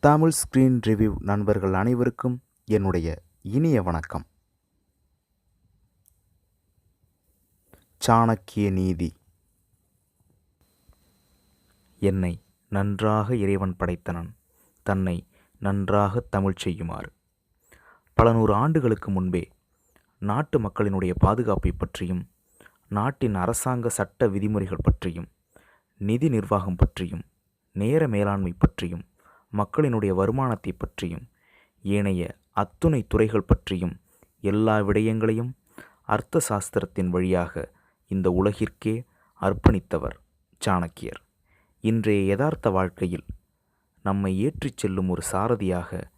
Tamil screen review நண்பர்கள் அனைவருக்கும் என்னுடைய இனிய வணக்கம். சாணக்கிய நீதி. என்னை நன்றாக இறைவன் படைத்தனன். தன்னை நன்றாக தமிழ் செய்யுமாறு. பல நூறு ஆண்டுகளுக்கு முன்பே நாட்டு மக்களினுடைய பாதுகாப்பை பற்றியும் நாட்டின் அரசாங்க சட்ட விதிமுறைகள் பற்றியும் நிதி நிர்வாகம் பற்றியும் நேர மேலாண்மை பற்றியும் மக்களினுடைய வருமானத்தை பற்றியும் ஏனைய அத்துணை துறைகள் பற்றியும் எல்லா விடயங்களையும் அர்த்த சாஸ்திரத்தின் வழியாக இந்த உலகிற்கே அர்ப்பணித்தவர் சாணக்கியர். இன்றைய யதார்த்த வாழ்க்கையில் நம்மை ஏற்றிச் செல்லும் ஒரு சாரதியாக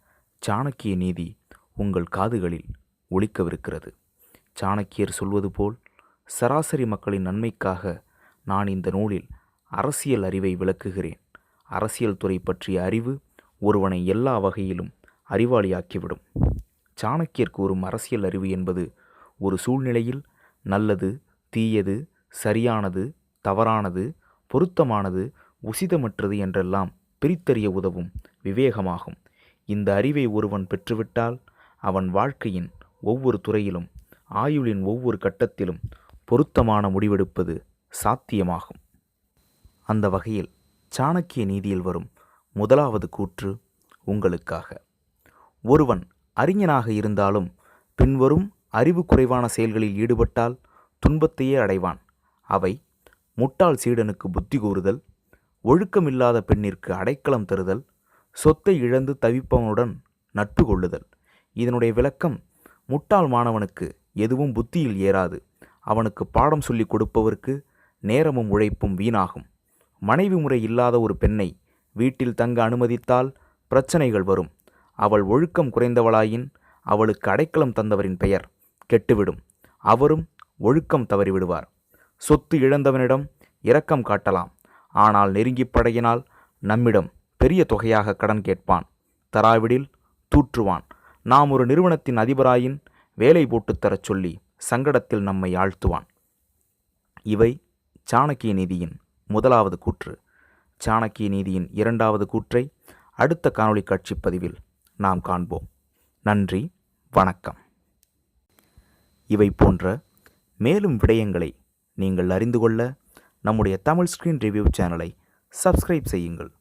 சாணக்கிய நீதி உங்கள் காதுகளில் ஒழிக்கவிருக்கிறது சாணக்கியர் சொல்வது போல் சராசரி மக்களின் நன்மைக்காக நான் இந்த நூலில் அரசியல் அறிவை விளக்குகிறேன். அரசியல் துறை பற்றிய அறிவு ஒருவனை எல்லா வகையிலும் அறிவாளியாக்கிவிடும். சாணக்கியர் கூறும் அரசியல் அறிவு என்பது ஒரு சூழ்நிலையில் நல்லது தீயது சரியானது தவறானது பொருத்தமானது உசிதமற்றது என்றெல்லாம் பிரித்தறிய உதவும் விவேகமாகும். இந்த அறிவை ஒருவன் பெற்றுவிட்டால் அவன் வாழ்க்கையின் ஒவ்வொரு துறையிலும் ஆயுளின் ஒவ்வொரு கட்டத்திலும் பொருத்தமான முடிவெடுப்பது சாத்தியமாகும். அந்த வகையில் சாணக்கிய நீதியில் வரும் முதலாவது கூற்று உங்களுக்காக. ஒருவன் அறிஞனாக இருந்தாலும் பின்வரும் அறிவு குறைவான செயல்களில் ஈடுபட்டால் துன்பத்தையே அடைவான். அவை முட்டாள் சீடனுக்கு புத்தி கூறுதல் ஒழுக்கமில்லாத பெண்ணிற்கு அடைக்கலம் தருதல் சொத்தை இழந்து தவிப்பவனுடன் நட்பு கொள்ளுதல். இதனுடைய விளக்கம் முட்டாள் மாணவனுக்கு எதுவும் புத்தியில் ஏறாது. அவனுக்கு பாடம் சொல்லிக் கொடுப்பவருக்கு நேரமும் உழைப்பும் வீணாகும். மனைவி முறை இல்லாத ஒரு பெண்ணை வீட்டில் தங்க அனுமதித்தால் பிரச்சனைகள் வரும். அவள் ஒழுக்கம் குறைந்தவளாயின் அவளுக்கு அடைக்கலம் தந்தவரின் பெயர் கெட்டுவிடும். அவரும் ஒழுக்கம் தவறிவிடுவார். சொத்து இழந்தவனிடம் இரக்கம் காட்டலாம். ஆனால் நெருங்கிப் படையினால் நம்மிடம் பெரிய தொகையாக கடன் கேட்பான். தராவிடில் தூற்றுவான். நாம் ஒரு நிறுவனத்தின் அதிபராயின் வேலை போட்டுத் தரச் சொல்லி சங்கடத்தில் நம்மை ஆழ்த்துவான். இவை சாணக்கிய நீதியின் முதலாவது கூற்று. சாணக்கிய நீதியின் இரண்டாவது கூற்றை அடுத்த காணொளி காட்சி பதிவில் நாம் காண்போம். நன்றி வணக்கம். இவை போன்ற மேலும் விடயங்களை நீங்கள் அறிந்து கொள்ள நம்முடைய தமிழ் ஸ்க்ரீன் ரிவ்யூ சேனலை சப்ஸ்கிரைப் செய்யுங்கள்.